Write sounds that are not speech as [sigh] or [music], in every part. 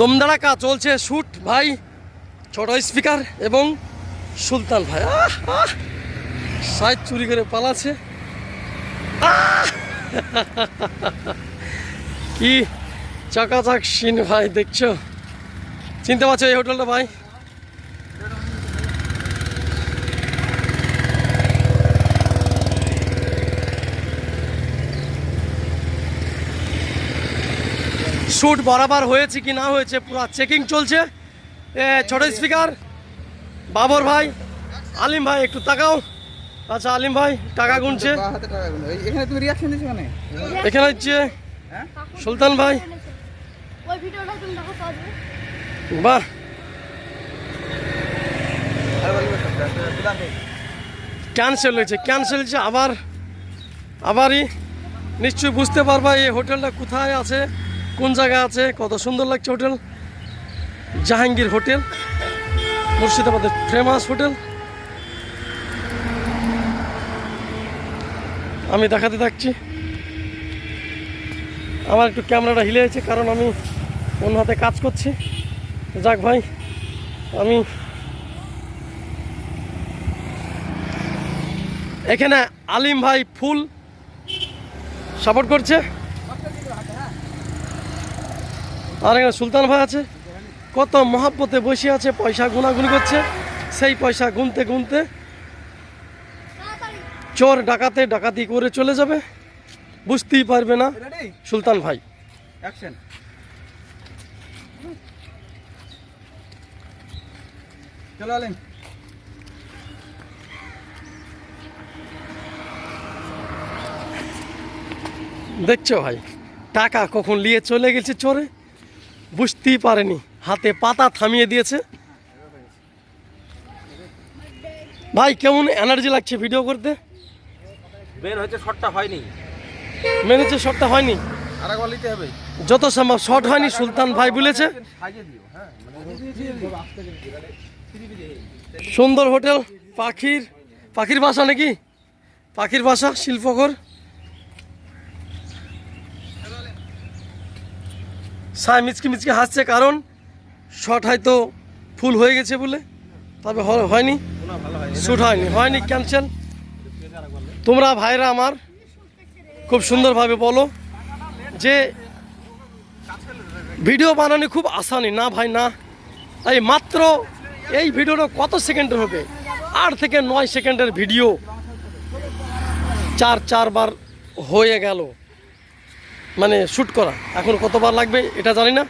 দমদাড়াকা চলছে শুট ভাই, ছোট স্পিকার এবং সুলতান ভাই। সাইজ চুরি করে পালাচ্ছে! [laughs] কি চাকাচাক সিন ভাই, দেখছ? চিনতে পারছ এই হোটেলটা ভাই? শ্যুট বরাবর হয়েছে কি না হয়েছে পুরো চেকিং চলছে। এ ছোট স্পিকার বাবর ভাই আলিম ভাই একটু তাকাও। আচ্ছা আলিম ভাই টাকা গুনছে। এখানে তুমি রিয়াকশন দিছো মানে এখানে হচ্ছে হ্যাঁ? সুলতান ভাই। ওই ভিডিওটা তুমি দেখো পাওয়া বাহ। আর ভাই ক্যান্সেল হয়েছে ক্যান্সেল হয়েছে আবার আবারই। নিশ্চয়ই বুঝতে পারবা এই হোটেলটা কোথায় আছে? কোন জায়গা আছে? কত সুন্দর লাগছে হোটেল? জাহাঙ্গীর হোটেল, মুর্শিদাবাদের ফেমাস হোটেল। আমি দেখাতে থাকছি। আমার একটু ক্যামেরাটা হিলে আছে, কারণ আমি অন্য হাতে কাজ করছি। যাক ভাই, আমি এখানে আলিম ভাই ফুল সাপোর্ট করছে। আর এখানে সুলতান ভাই আছে। কত মহাব্বতে বসে আছে পয়সা গুনাগুনি করছে। সেই পয়সা গুনতে গুনতে চোর ডাকাতে ডাকাতি করে চলে যাবে। বুঝতেই পারবে না সুলতান ভাই। চলো দেখছ ভাই টাকা কখন নিয়ে চলে গেছে চোরে? বুঝতেই পারেনি। হাতে পাতা থামিয়ে দিয়েছে। ভাই কেমন এনার্জি লাগছে ভিডিও করতে? বের হয়েছে শটটা হয়নি। মেনেছে শটটা হয়নি। আর নিতে হবে। যত সম্ভব শর্ট হয়নি সুলতান ভাই বলেছে। সাজিয়ে দিও হ্যাঁ সুন্দর হোটেল পাখির পাখির বাসা নাকি? পাখির বাসা শিল্পকর সায় মিচকি মিচকি হাসছে কারণ শট হয়তো ফুল হয়ে গেছে বলে। তবে হয়নি। শ্যুট হয়নি। হয়নি ক্যান্সেল তোমরা ভাইরা আমার, খুব সুন্দরভাবে বলো যে ভিডিও বানানো খুব আসানি। না ভাই, না। এই মাত্র এই ভিডিওটা কত সেকেন্ডের হবে? আট থেকে নয় সেকেন্ডের ভিডিও। চার, চারবার হয়ে গেল। মানে শ্যুট করা। এখন কতবার লাগবে এটা জানি না।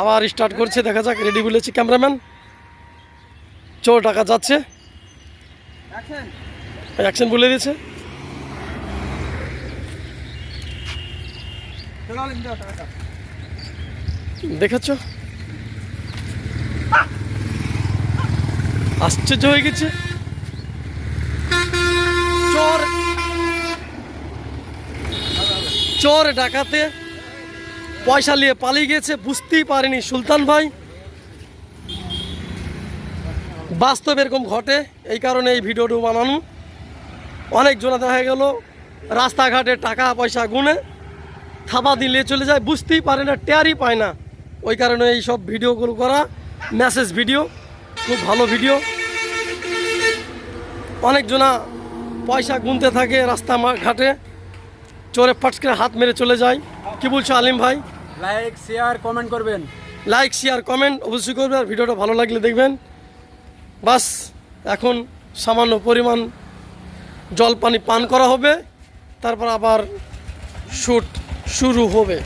আবার স্টার্ট করছে, দেখা যাক রেডি বলেছি ক্যামেরাম্যান চোর টাকা যাচ্ছে। অ্যাকশন বলে দিয়েছে। দেখেছ? আশ্চর্য হয়ে গেছে চোর চোর ডাকাতে পয়সা নিয়ে পালিয়ে গেছে, বুঝতেই পারেনি সুলতান ভাই। বাস্তব এরকম ঘটে, এই কারণে এই ভিডিওটা বানানো। অনেক জনা দেখা গেল, রাস্তাঘাটে টাকা পয়সা গুনে থাবা দিলে চলে যায়, বুঝতেই পারে না, টেয়ারই পায় না। ওই কারণে এই সব ভিডিওগুলো করা মেসেজ ভিডিও খুব ভালো ভিডিও অনেক অনেকজনা পয়সা গুনতে থাকে রাস্তা ঘাটে চোরে ফটস করে হাত মেরে চলে যায়। কি বলছো আলিম ভাই? লাইক শেয়ার কমেন্ট করবেন। লাইক শেয়ার কমেন্ট অবশ্যই করবেন আর ভিডিওটা ভালো লাগলে দেখবেন। বাস এখন সামান্য পরিমাণ জল পানি পান করা হবে। তারপর আবার শ্যুট শুরু হবে।